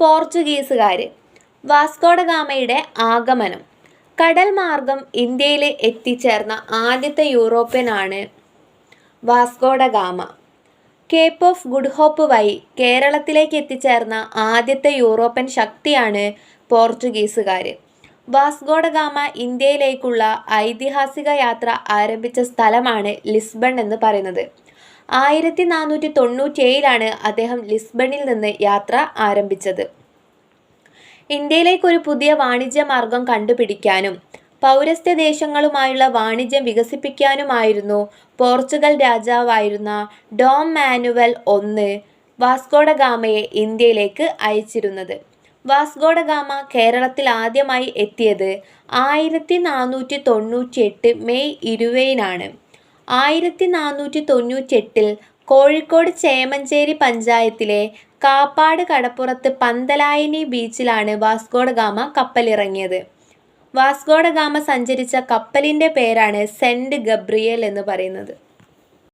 പോർച്ചുഗീസുകാർ വാസ്കോഡഗാമയുടെ ആഗമനം. കടൽ മാർഗം ഇന്ത്യയിൽ എത്തിച്ചേർന്ന ആദ്യത്തെ യൂറോപ്യനാണ് Vasco da Gama Cape of Good Hope വഴി കേരളത്തിലേക്ക് എത്തിച്ചേർന്ന ആദ്യത്തെ യൂറോപ്യൻ ശക്തിയാണ് പോർച്ചുഗീസുകാർ വാസ്കോഡഗാമ ഇന്ത്യയിലേക്കുള്ള ഐതിഹാസിക യാത്ര ആരംഭിച്ച സ്ഥലമാണ് ലിസ്ബൺ എന്ന് പറയുന്നത്. ആയിരത്തി നാനൂറ്റി തൊണ്ണൂറ്റേഴിലാണ് അദ്ദേഹം ലിസ്ബണിൽ നിന്ന് യാത്ര ആരംഭിച്ചത്. ഇന്ത്യയിലേക്കൊരു പുതിയ വാണിജ്യ മാർഗം കണ്ടുപിടിക്കാനും പൗരസ്ത്യ ദേശങ്ങളുമായുള്ള വാണിജ്യം വികസിപ്പിക്കാനുമായിരുന്നു പോർച്ചുഗൽ രാജാവായിരുന്ന ഡോം മാനുവൽ ഒന്ന് വാസ്കോഡഗാമയെ ഇന്ത്യയിലേക്ക് അയച്ചിരുന്നത്. വാസ്കോഡഗാമ കേരളത്തിൽ ആദ്യമായി എത്തിയത് ആയിരത്തി നാനൂറ്റി തൊണ്ണൂറ്റി എട്ട് മെയ് ഇരുപതിനാണ്. ആയിരത്തി നാനൂറ്റി തൊണ്ണൂറ്റെട്ടിൽ കോഴിക്കോട് ചേമഞ്ചേരി പഞ്ചായത്തിലെ കാപ്പാട് കടപ്പുറത്ത് പന്തലായനി ബീച്ചിലാണ് വാസ്കോഡഗാമ കപ്പലിറങ്ങിയത്. വാസ്കോഡഗാമ സഞ്ചരിച്ച കപ്പലിന്റെ പേരാണ് സെന്റ് ഗബ്രിയേൽ എന്ന് പറയുന്നത്.